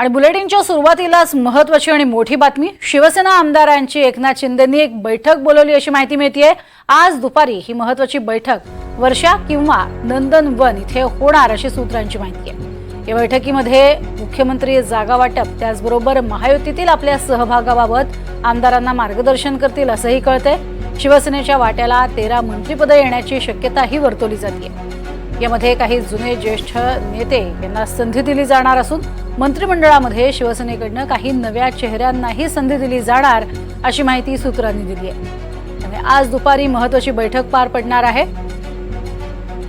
आणि बुलेटिनच्या सुरुवातीलाच महत्वाची आणि मोठी बातमी शिवसेना आमदारांची एकनाथ शिंदेंनी एक बैठक बोलवली अशी माहिती मिळतीये. आज दुपारी ही महत्वाची बैठक वर्षा किंवा नंदनवन इथे होणार अशी सूत्रांची माहिती आहे. या बैठकीमध्ये मुख्यमंत्री जागा वाटप त्याचबरोबर महायुतीतील आपल्या सहभागाबाबत आमदारांना मार्गदर्शन करतील असंही कळतंय. शिवसेनेच्या वाट्याला तेरा मंत्रिपदं येण्याची शक्यताही वर्तवली जाते यामध्ये काही जुने ज्येष्ठ नेते यांना संधी दिली जाणार असून मंत्रिमंडळामध्ये शिवसेनेकडनं काही नव्या चेहऱ्यांनाही संधी दिली जाणार अशी माहिती सूत्रांनी दिली आहे. त्यामुळे आज दुपारी महत्वाची बैठक पार पडणार आहे.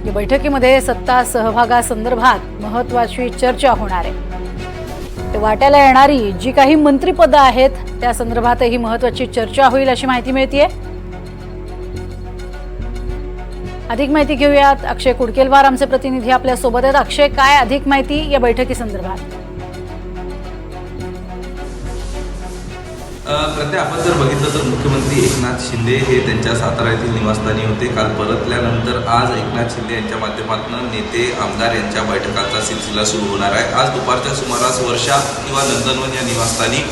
या बैठकीमध्ये सत्ता सहभागासंदर्भात महत्वाची चर्चा होणार आहे. तर वाट्याला येणारी जी काही मंत्रिपदं आहेत त्या संदर्भातही महत्वाची चर्चा होईल अशी माहिती मिळतीये. अधिक माहिती घेऊयात. अक्षय कुडकेलवार आमचे प्रतिनिधी आपल्यासोबत आहेत. अक्षय काय अधिक माहिती या बैठकी संदर्भात प्रत्ये आपण जर बघितलं तर मुख्यमंत्री एकनाथ शिंदे हे त्यांच्या सातारा येथील निवासस्थानी होते. काल परतल्यानंतर आज एकनाथ शिंदे यांच्या माध्यमातून नेते आमदार यांच्या बैठकांचा सिलसिला सुरू होणार आहे. आज दुपारच्या सुमारास वर्षा किंवा नंदनवन या निवासस्थानी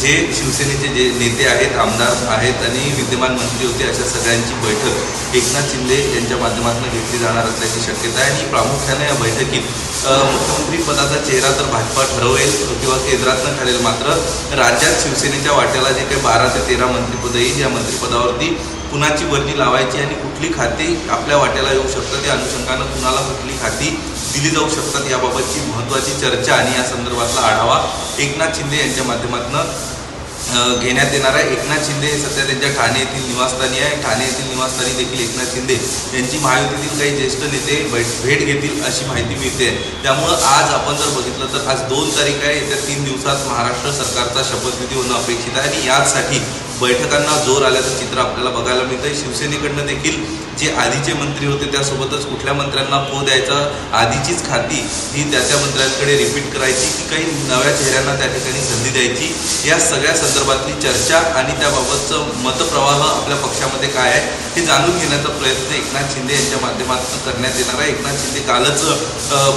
जे शिवसेनेचे जे नेते आहेत आमदार आहेत आणि विद्यमान मंत्री होते अशा सगळ्यांची बैठक एकनाथ शिंदे यांच्या माध्यमातून घेतली जाणार असल्याची शक्यता आहे. आणि प्रामुख्याने या बैठकीत मुख्यमंत्री पदाचा चेहरा तर भाजपा ठरवेल किंवा केंद्रातनं ठरेल. मात्र राज्यात शिवसेनेच्या त्याला जे काही बारा ते तेरा मंत्रिपद येईल या मंत्रिपदावरती कुणाची वर्णी लावायची आणि कुठली खाती आपल्या वाट्याला येऊ शकतात या अनुषंगानं कुणाला कुठली खाती दिली जाऊ शकतात याबाबतची महत्त्वाची चर्चा आणि या संदर्भातला आढावा एकनाथ शिंदे यांच्या माध्यमातून घेण्यात येणार आहे. एकनाथ शिंदे हे सध्या त्यांच्या ठाणे येथील निवासस्थानी आहे. ठाणे येथील निवासस्थानी देखील एकनाथ शिंदे यांची महायुतीतील काही ज्येष्ठ नेते बैठ भेट घेतील अशी माहिती मिळते. त्यामुळं आज आपण जर बघितलं तर आज दोन तारीख आहे. येत्या तीन दिवसात महाराष्ट्र सरकारचा शपथविधी होणं अपेक्षित आहे आणि याचसाठी बैठकांना जोर आल्याचं चित्र आपल्याला बघायला मिळतं शिवसेनेकडनं देखील जे आधीचे मंत्री होते त्यासोबतच कुठल्या मंत्र्यांना पो द्यायचा आधीचीच खाती ही त्या त्या मंत्र्यांकडे रिपीट करायची की काही नव्या चेहऱ्यांना त्या ठिकाणी संधी द्यायची या सगळ्या संदर्भातली चर्चा आणि त्याबाबतचं मतप्रवाह आपल्या पक्षामध्ये काय आहे हे जाणून घेण्याचा प्रयत्न एकनाथ शिंदे यांच्या माध्यमातून करण्यात येणार आहे. एकनाथ शिंदे कालच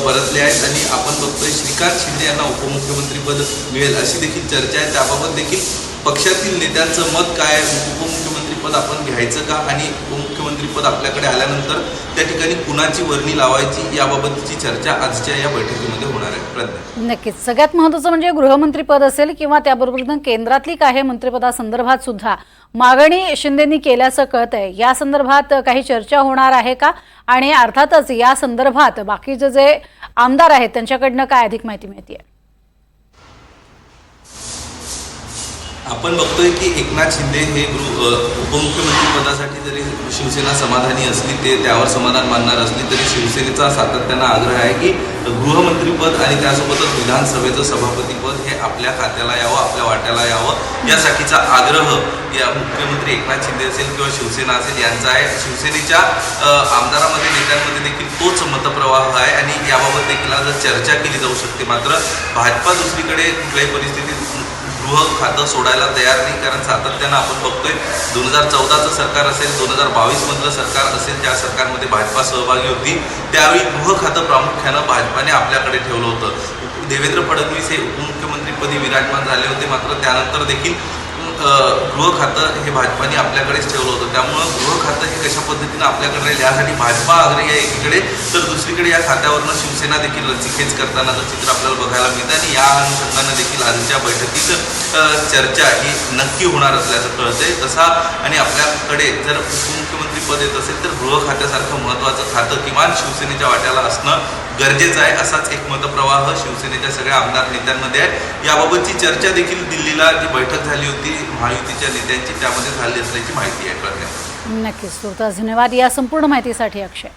परतले आहेत आणि आपण बघतोय श्रीकांत शिंदे यांना उपमुख्यमंत्रीपद मिळेल अशी देखील चर्चा आहे. त्याबाबत देखील पक्षातील नेत्यांचं मत काय उपमुख्यमंत्रीपद आपण घ्यायचं का? आणि उपमुख्यमंत्रीपद आपल्याकडे आल्यानंतर त्या ठिकाणी कुणाची वर्णी लावायची याबाबतची चर्चा आजच्या या बैठकीमध्ये होणार आहे. प्रज्ञा. नक्कीच. सगळ्यात महत्वाचं म्हणजे गृहमंत्रीपद असेल किंवा त्याबरोबर केंद्रातली काही मंत्रिपदासंदर्भात सुद्धा मागणी शिंदेनी केल्याचं कळत आहे या संदर्भात काही चर्चा होणार आहे का? आणि अर्थातच या संदर्भात बाकीचे जे आमदार आहेत त्यांच्याकडनं काय अधिक माहिती मिळते आहे आपण बघतोय की एकनाथ शिंदे हे गृह उपमुख्यमंत्री पदासाठी जरी शिवसेना समाधानी असली ते त्यावर समाधान मानणार असली तरी शिवसेनेचा सातत्यानं आग्रह आहे की गृहमंत्रीपद आणि त्यासोबतच विधानसभेचं सभापतीपद हे आपल्या खात्याला यावं आपल्या वाट्याला यावं. यासाठीचा आग्रह या मुख्यमंत्री एकनाथ शिंदे असेल किंवा शिवसेना असेल यांचा आहे. शिवसेनेच्या आमदारामध्ये नेत्यांमध्ये देखील तोच मतप्रवाह आहे आणि याबाबत देखील आज चर्चा केली जाऊ शकते. मात्र भाजपा दुसरीकडे कुठल्याही परिस्थितीत गृह खातं सोडायला तयार नाही कारण सातत्यानं आपण बघतोय दोन हजार चौदाचं सरकार असेल दोन हजार बावीसमधलं सरकार असेल त्या सरकारमध्ये भाजपा सहभागी होती. त्यावेळी गृह खातं प्रामुख्यानं भाजपाने आपल्याकडे ठेवलं होतं. देवेंद्र फडणवीस हे उपमुख्यमंत्रीपदी विराजमान झाले होते मात्र त्यानंतर देखील गृह खातं हे भाजपाने आपल्याकडेच ठेवलं होतं. त्यामुळं गृह खातं हे कशा पद्धतीनं आपल्याकडे राहील यासाठी भाजपा आग्रही आहे एकीकडे तर दुसरीकडे या खात्यावरनं शिवसेना देखील लसिकेच करतानाचं चित्र आपल्याला बघायला मिळतं आणि या अनुषंगानं देखील आजच्या बैठकीत चर्चा ही नक्की होणार असल्याचं कळतंय. तसा आणि आपल्याकडे जर उपमुख्यमंत्री पद येत असेल तर गृह खात्यासारखं महत्त्वाचं खातं किमान शिवसेनेच्या वाट्याला असणं गरजेचं आहे असाच एक मतप्रवाह शिवसेनेच्या सगळ्या आमदार नेत्यांमध्ये आहे. याबाबतची चर्चा देखील दिल्लीला जी बैठक झाली होती महायुतीच्या नेत्यांची त्यामध्ये झाली असल्याची माहिती आहे नक्कीच. तुर्तास धन्यवाद या संपूर्ण माहितीसाठी अक्षय.